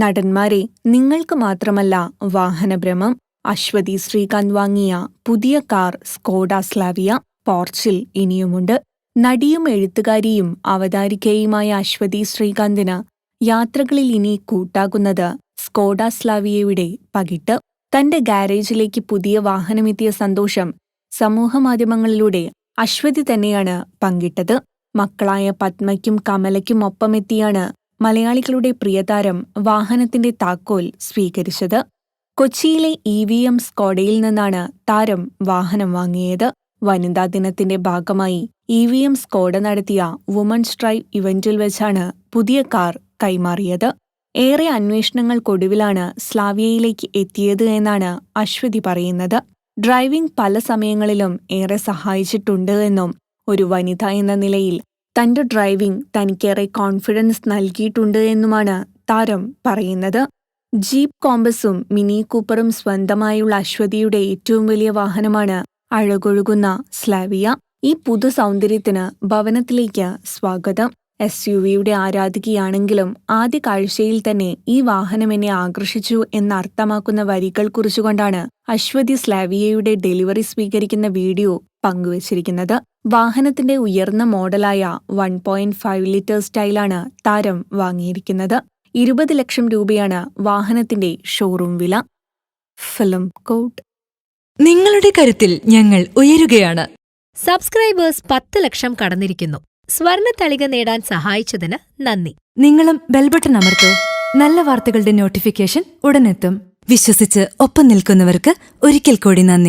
നടന്മാരെ നിങ്ങൾക്ക് മാത്രമല്ല വാഹനഭ്രമം അശ്വതി ശ്രീകാന്ത് വാങ്ങിയ പുതിയ കാർ സ്കോഡ സ്ലാവിയ പോർച്ചിൽ ഇനിയുമുണ്ട്. നടിയും എഴുത്തുകാരിയും അവതാരികയുമായ അശ്വതി ശ്രീകാന്തിന് യാത്രകളിൽ ഇനി കൂട്ടാകുന്നത് സ്കോഡ സ്ലാവിയയുടെ പകിട്ട്. തന്റെ ഗാരേജിലേക്ക് പുതിയ വാഹനമെത്തിയ സന്തോഷം സമൂഹമാധ്യമങ്ങളിലൂടെ അശ്വതി തന്നെയാണ് പങ്കിട്ടത്. മക്കളായ പത്മയ്ക്കും കമലയ്ക്കും ഒപ്പമെത്തിയാണ് മലയാളികളുടെ പ്രിയതാരം വാഹനത്തിന്റെ താക്കോൽ സ്വീകരിച്ചത് കൊച്ചിയിലെ ഇ വി എം സ്കോഡയിൽ നിന്നാണ് താരം വാഹനം വാങ്ങിയത്. വനിതാ ദിനത്തിന്റെ ഭാഗമായി ഇ വി എം സ്കോഡ നടത്തിയ വുമൺസ് ഡ്രൈവ് ഇവന്റിൽ വെച്ചാണ് പുതിയ കാർ കൈമാറിയത്. ഏറെ അന്വേഷണങ്ങൾക്കൊടുവിലാണ് സ്ലാവിയയിലേക്ക് എത്തിയത് എന്നാണ് അശ്വതി പറയുന്നത്. ഡ്രൈവിംഗ് പല സമയങ്ങളിലും ഏറെ സഹായിച്ചിട്ടുണ്ട് എന്നും ഒരു വനിത എന്ന നിലയിൽ തന്റെ ഡ്രൈവിംഗ് തനിക്കേറെ കോൺഫിഡൻസ് നൽകിയിട്ടുണ്ട് എന്നുമാണ് താരം പറയുന്നത്. ജീപ്പ് കോമ്പസും മിനി കൂപ്പറും സ്വന്തമായുള്ള അശ്വതിയുടെ ഏറ്റവും വലിയ വാഹനമാണ് അഴകൊഴുകുന്ന സ്ലാവിയ. ഈ പുതു സൗന്ദര്യത്തിന് ഭവനത്തിലേക്ക് സ്വാഗതം. എസ് യു വിയുടെ ആരാധികയാണെങ്കിലും ആദ്യ കാഴ്ചയിൽ തന്നെ ഈ വാഹനം എന്നെ ആകർഷിച്ചു എന്നർത്ഥമാക്കുന്ന വരികൾ കുറിച്ചുകൊണ്ടാണ് അശ്വതി സ്ലാവിയയുടെ ഡെലിവറി സ്വീകരിക്കുന്ന വീഡിയോ പങ്കുവച്ചിരിക്കുന്നത്. വാഹനത്തിന്റെ ഉയർന്ന മോഡലായ വൺ പോയിന്റ് ഫൈവ് ലിറ്റർ സ്റ്റൈലാണ് താരം വാങ്ങിയിരിക്കുന്നത്. ഇരുപത് ലക്ഷം രൂപയാണ് വാഹനത്തിന്റെ ഷോറൂം വില. ഫിലിം കോട്ട് നിങ്ങളുടെ കരുത്തിൽ ഞങ്ങൾ ഉയരുകയാണ്. സബ്സ്ക്രൈബേഴ്സ് പത്ത് ലക്ഷം കടന്നിരിക്കുന്നു. സ്വർണ തളിക നേടാൻ സഹായിച്ചതിന് നന്ദി. നിങ്ങളും ബെൽബട്ടൺ അമർത്തൂ. നല്ല വാർത്തകളുടെ നോട്ടിഫിക്കേഷൻ ഉടനെത്തും. വിശ്വസിച്ച് ഒപ്പം നിൽക്കുന്നവർക്ക് ഒരിക്കൽ കൂടി നന്ദി.